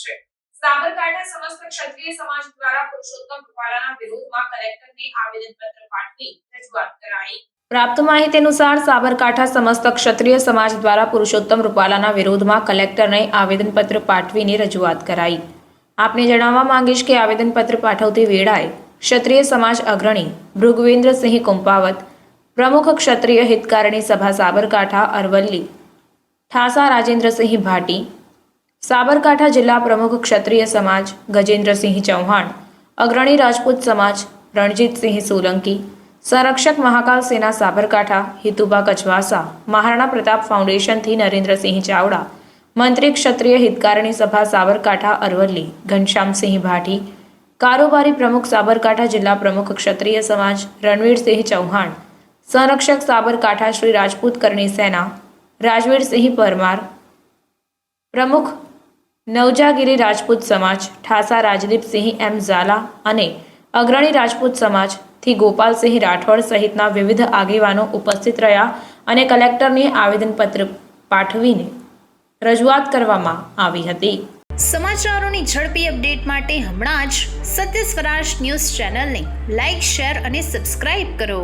છે. સાબરકાંઠા સમસ્ત ક્ષત્રિય સમાજ દ્વારા પુરુષોત્તમ રૂપાલાના વિરોધમાં કલેક્ટરને આવેદનપત્ર પાઠવી રજૂઆત કરાઈ. પ્રાપ્ત માહિતી અનુસાર સાબરકાંઠા સમસ્ત ક્ષત્રિય સમાજ દ્વારા પુરુષોત્તમ રૂપાલાના વિરોધમાં કલેક્ટરને આવેદનપત્ર પાઠવીની રજૂઆત કરાઈ. આપને જણાવવા માંગીશ કે આવેદનપત્ર પાઠવતી વેળાએ ક્ષત્રિય સમાજ અગ્રણી ભૃગવેન્દ્રસિંહ કુંપાવત, પ્રમુખ ક્ષત્રિય હિતકારણી સભા સાબરકાંઠા અરવલ્લી ઠાસા રાજેન્દ્રસિંહ ભાટી, સાબરકાંઠા જિલ્લા પ્રમુખ ક્ષત્રિય સમાજ ગજેન્દ્રસિંહ ચૌહાણ, અગ્રણી રાજપૂત સમાજ રણજીતસિંહ સોલંકી, સંરક્ષક મહાકાલ સેના સાબરકાંઠા હિતુબા કચવાસા મહારાણા પ્રતાપ ફાઉન્ડેશનથી નરેન્દ્રસિંહ ચાવડા, મંત્રી ક્ષત્રિય હિતકારણી સભા સાબરકાંઠા અરવલ્લી, ઘનશ્યામસિંહ ભાટી, કારોબારી પ્રમુખ સાબરકાંઠા જિલ્લા પ્રમુખ ક્ષત્રિય સમાજ રણવીરસિંહ ચૌહાણ, સંરક્ષક સાબરકાંઠા શ્રી રાજપૂત કરણી સેના રાજવીરસિંહ પરમાર, પ્રમુખ નવજાગીરી રાજપૂત સમાજ, ઠાસા રાજદીપસિંહ એમ ઝાલા અને અગ્રણી રાજપૂત સમાજથી ગોપાલસિંહ રાઠોડ સહિતના વિવિધ આગેવાનો ઉપસ્થિત રહ્યા અને કલેક્ટરને આવેદનપત્ર પાઠવીને રજૂઆત કરવામાં આવી હતી. સમાચારોની ઝડપી અપડેટ માટે હમણાં જ સત્ય સ્વરાજ ન્યૂઝ ચેનલને લાઇક શેર અને સબસ્ક્રાઇબ કરો.